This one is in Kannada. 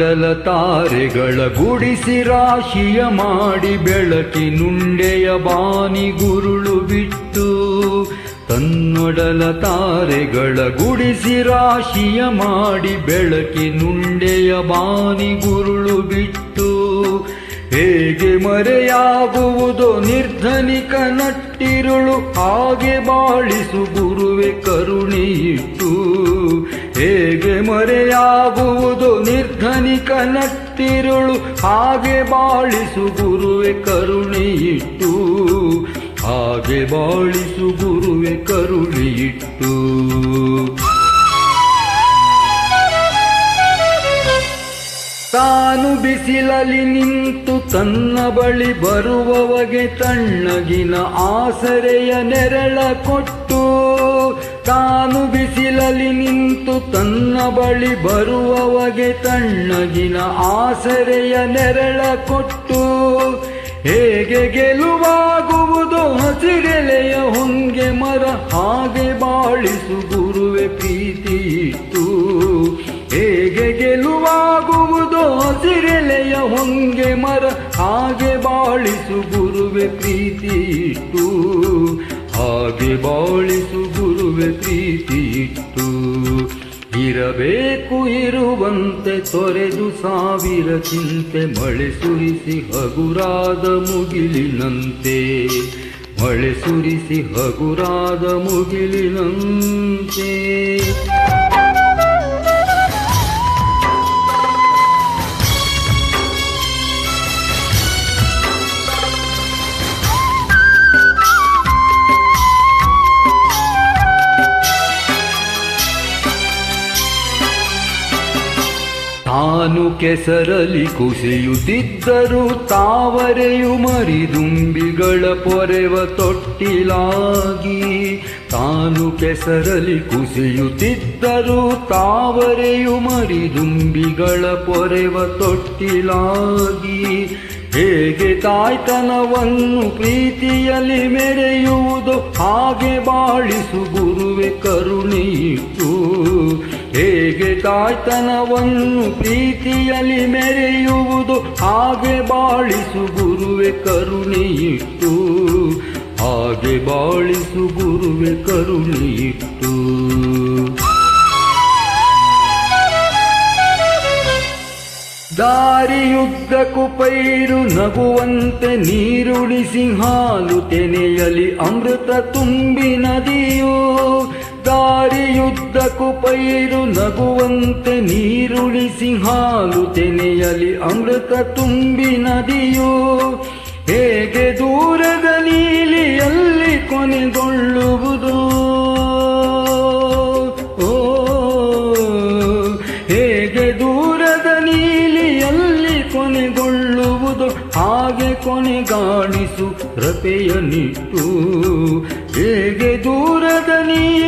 ತನ್ನೊಡಲ ತಾರೆಗಳ ಗುಡಿಸಿ ರಾಶಿಯ ಮಾಡಿ ಬೆಳಕಿನುಂಡೆಯ ಬಾನಿ ಗುರುಳು ಬಿಟ್ಟು ತನ್ನೊಡಲ ತಾರೆಗಳ ಗುಡಿಸಿ ರಾಶಿಯ ಮಾಡಿ ಬೆಳಕಿನುಂಡೆಯ ಬಾನಿ ಗುರುಳು ಬಿಟ್ಟು ಹೇಗೆ ಮರೆಯಾಗುವುದು ನಿರ್ಧನಿಕ ನಟ್ಟಿರುಳು ಹಾಗೆ ಬಾಳಿಸು ಗುರುವೆ ಕರುಣಿಯಿಟ್ಟು ಹೇಗೆ ಮರೆಯಾಗುವುದು ನಿರ್ಧನಿಕ ನತ್ತಿರುಳು. ಹಾಗೆ ಬಾಳಿಸು ಗುರುವೆ ಕರುಣೆಯಿಟ್ಟು. ಹಾಗೆ ಬಾಳಿಸು ಗುರುವೆ ಕರುಣೆಯಿಟ್ಟು. ತಾನು ಬಿಸಿಲಲ್ಲಿ ನಿಂತು ತನ್ನ ಬಳಿ ಬರುವವಗೆ ತಣ್ಣಗಿನ ಆಸರೆಯ ನೆರಳ ಕೊಟ್ಟು. ತಾನು ಬಿಸಿಲಲ್ಲಿ ನಿಂತು ತನ್ನ ಬಳಿ ಬರುವವಗೆ ತಣ್ಣಗಿನ ಆಸರೆಯ ನೆರಳ ಕೊಟ್ಟು, ಹೇಗೆ ಗೆಲುವಾಗುವುದು ಹಸಿರೆಲೆಯ ಹೊಂಗೆ ಮರ ಹಾಗೆ ಬಾಳಿಸು ಗುರುವೆ ಪ್ರೀತಿ ಇತ್ತು ಹೇಗೆ ಗೆಲುವಾಗುವುದು ಹಸಿರೆಲೆಯ ಹೊಂಗೆ ಮರ ಹಾಗೆ ಬಾಳಿಸು ಗುರುವೆ ಪ್ರೀತಿ ಇಟ್ಟು ಹಾಗೆ ಬಾಳಿಸು ಗುರುವೆ ಪ್ರೀತಿಯಿಟ್ಟು. ಇರಬೇಕು ಇರುವಂತೆ ತೊರೆದು ಸಾವಿರ ಚಿಂತೆ ಮಳೆ ಸುರಿಸಿ ಹಗುರಾದ ಮುಗಿಲಿನಂತೆ. ಮಳೆ ಸುರಿಸಿ ಹಗುರಾದ ಮುಗಿಲಿನಂತೆ. ತಾನು ಕೆಸರಲಿ ಕುಸಿಯುತ್ತಿದ್ದರು ತಾವರೆಯು ಮರಿದುಂಬಿಗಳ ಪೊರೆವ ತೊಟ್ಟಿಲಾಗಿ ತಾನು ಕೆಸರಲಿ ಕುಸಿಯುತ್ತಿದ್ದರು ತಾವರೆಯು ಮರಿದುಂಬಿಗಳ ಪೊರೆವ ತೊಟ್ಟಿಲಾಗಿ ಹೇಗೆ ತಾಯ್ತನವನ್ನು ಪ್ರೀತಿಯಲ್ಲಿ ಮೆರೆಯುವುದು ಹಾಗೆ ಬಾಳಿಸು ಗುರುವೆ ತಾಯ್ತನವನ್ನು ಪ್ರೀತಿಯಲ್ಲಿ ಮೆರೆಯುವುದು ಹಾಗೆ ಬಾಳಿಸು ಗುರುವೆ ಕರುಣೆಯಿಟ್ಟು. ಹಾಗೆ ಬಾಳಿಸು ಗುರುವೆ ಕರುಣೆಯಿಟ್ಟು. ದಾರಿಯುದ್ದಕ್ಕೂ ಪೈರು ನಗುವಂತೆ ನೀರುಳಿಸಿ ಹಾಲು ತೆನೆಯಲಿ ಅಮೃತ ತುಂಬಿ ನದಿಯು ದಾರಿಯುದ್ದಕ್ಕೂ ಪೈರು ನಗುವಂತೆ ನೀರುಳಿಸಿ ಹಾಲು ತೆನೆಯಲಿ ಅಮೃತ ತುಂಬಿ ನದಿಯು. ಹೇಗೆ ದೂರದ ನೀಲಿಯಲ್ಲಿ ಕೊನೆಗೊಳ್ಳುವುದು? ಓ, ಹೇಗೆ ದೂರದ ನೀಲಿಯಲ್ಲಿ ಕೊನೆಗೊಳ್ಳುವುದು? ಹಾಗೆ ಕೊನೆಗಾಣಿಸು ರಪೆಯ ನಿಟ್ಟು. ಹೇಗೆ ದೂರದ ನೀಲಿಯಲ್ಲಿ